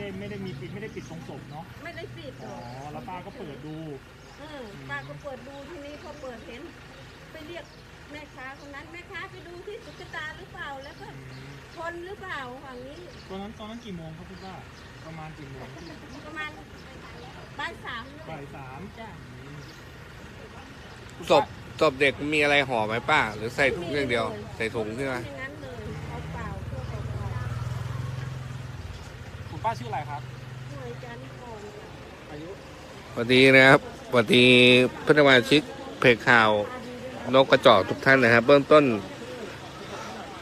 ได้ไม่ได้มีปิดไม่ได้ปิดตรงศพเนาะไม่ได้ปิดหรอ๋ออกแล้วป้าก็เปิดดูเออป้าก็เปิดดูทีนี้พอเปิดเห็น ไปเรียกแม่ค้าคนนั้นแม่ค้าไปดูที่ตุ๊กตาหรือเปล่าแล้วก็อืมคนหรือเปล่าฝั่งนี้ตอนนั้นตอนนั้นกี่โมงครับคุณป้าประมาณกี่โมงประมาณบ่ายสามบ่ายสามจ้ะอืมศพศพเด็กมีอะไรห่อไหมป้า หรือใส่ถุงอย่างเดียว ใส่ถุงใช่ไหมอย่างนั้นเลยเอาเปล่าเพื่อเปล่า คุณป้าชื่ออะไรครับหน่วยจันทร์ก่อนจ้ะอายุสวัสดีนะครับสวัสดีเพื่อนสมาชิกเพจข่าวนกกระจอกทุกท่านนะครับ เบื้องต้น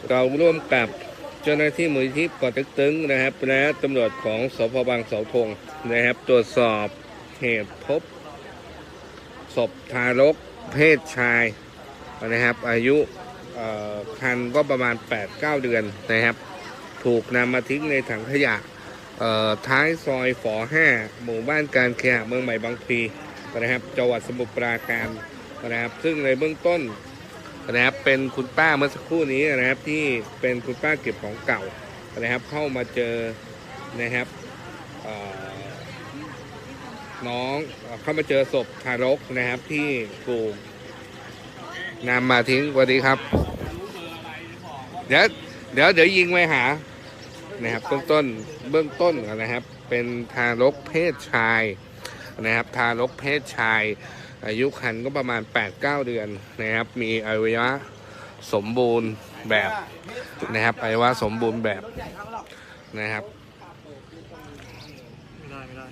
เราร่วมกับเจ้าหน้าที่มูลที่ปอเต็กตึงนะครับ และตำรวจของสพบางเสาธงนะครับ ตรวจสอบเหตุพบศพทารกเพศชายนะครับ อายุเอ่อคันก็ประมาณ 8-9 เดือนนะครับ ถูกนำมาทิ้งในถังขยะเอ่อ ท้ายซอยฝอห้าหมู่บ้านการเคหะเมืองใหม่บางพลีนะครับจังหวัดสมุทรปราการนะครับ ซึ่งในเบื้องต้นนะครับเป็นคุณป้าเมื่อสักครู่นี้นะครับที่เป็นคุณป้าเก็บของเก่านะครับเข้ามาเจอนะครับน้องเอ่อเข้ามาเจอศพทารกนะครับที่ถูกนำมาทิ้งสวัสดีครับ เดี๋ยวเดี๋ยวเดี๋ยวยิงไปหา นะครับเบื้องต้นเบื้องต้นนะครับ เป็นทารกเพศชายนะครับ ทารกเพศชาย อายุครรภ์ก็ประมาณ 8-9 เดือนนะครับ มีอวัยวะสมบูรณ์แบบนะครับอวัยวะสมบูรณ์แบบนะครับไม่ได้ไม่ได้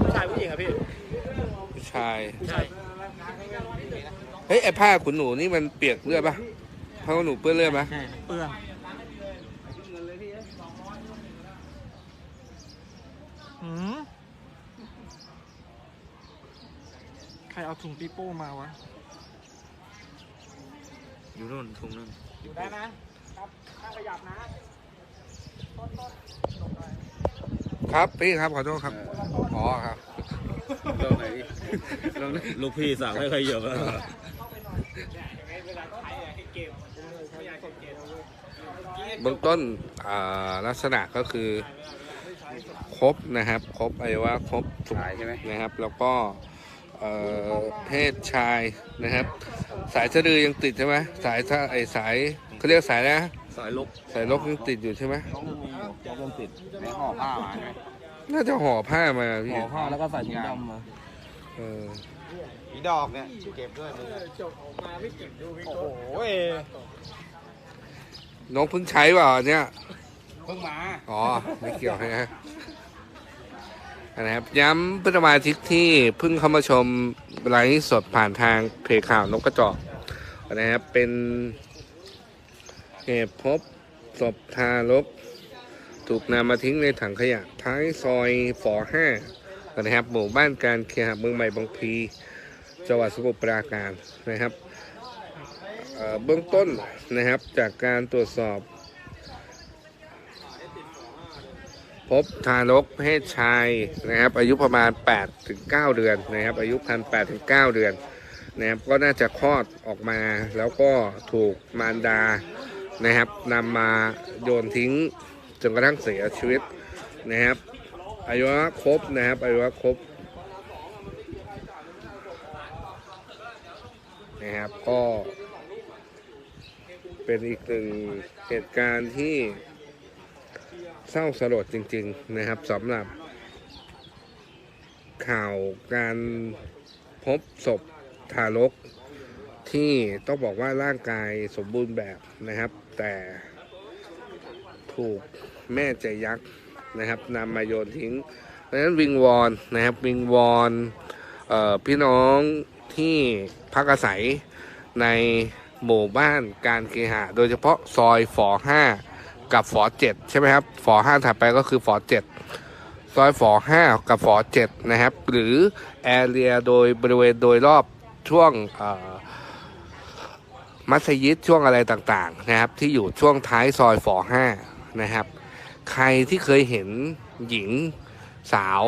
ผู้ชายผู้หญิงอะพี่ ชายใช่เฮ้ยไอผ้าขนหนูนี่มันเปียกเลือดปะผ้าขนหนูเปื้อนเลือดปะใช่เปื้อนหืมใครเอาถุงปีโป้มาวะ อยู่นู่นทุ่งนั่นอยู่ได้นะครับห้ามขยับนะ ครับพี่ครับขอโทษครับอ๋อครับลงไหนลงลูกพี่สั่งให้ใครเหยียบอะเบื้องต้นอ่าลักษณะก็คือครบนะครับ ครบอวัยวะครบสุดสายใช่ไหมนะครับ แล้วก็เอ่อเพศชายนะครับ สายสะดือยังติดใช่ไหมสายถ้าไอสายเขาเรียกสายนะ สายลกสายลกยังติดอยู่ใช่ไหมต้องมีต้องติดในห่อผ้ามาใช่ไหมน่าจะห่อผ้ามาพี่ห่อผ้าแล้วก็ใส่ถุงดำมาเออมีดอกเนี่ยเก็บด้วยมึงโอ้โหน้องเพิ่งใช้เปล่าเนี่ยเพิ่งมาอ๋อไม่เกี่ยวนะนะครับย้ำเพื่อนสมาชิกที่เพิ่งเข้ามาชมไลฟ์สดผ่านทางเพจข่าวนกกระจอกนะครับเป็น เหตุพบศพทารก ถูกนำมาทิ้งในถังขยะ ท้ายซอยฝอห้านะครับหมู่บ้านการเคหะเมืองใหม่บางพีจังหวัดสมุทรปราการนะครับเอ่อเบื้องต้นนะครับจากการตรวจสอบ พบทารกเพศชายนะครับ อายุประมาณ 8 ถึง 9 เดือนนะครับ อายุพัน8ถึง 9 เดือนนะครับก็น่าจะคลอดออกมาแล้วก็ถูกมารดา นะครับนำมาโยนทิ้งจนกระทั่งเสียชีวิตนะครับอายุครบนะครับอายุครบนะครับก็เป็นอีกหนึ่งเหตุการณ์ที่เศร้าสลดจริง ๆ นะครับสำหรับข่าวการพบศพทารก ที่ต้องบอกว่าร่างกายสมบูรณ์แบบนะครับ แต่ถูกแม่ใจยักษ์นะครับนำมาโยนทิ้ง เพราะฉะนั้นวิงวอนนะครับวิงวอนออพี่น้องที่พักอาศัยในหมู่บ้านการเคหะ โดยเฉพาะซอยฝอห้ากับฝอเจ็ดใช่ไหมครับฝอห้าถัดไปก็คือฝอเจ็ดซอยฝอห้ากับฝอเจ็ดนะครับ หรือแอเรียโดยบริเวณโดยรอบช่วงเอ่อ มัสยิดช่วงอะไรต่างๆนะครับ ที่อยู่ช่วงท้ายซอยฝอห้านะครับ ใครที่เคยเห็นหญิงสาว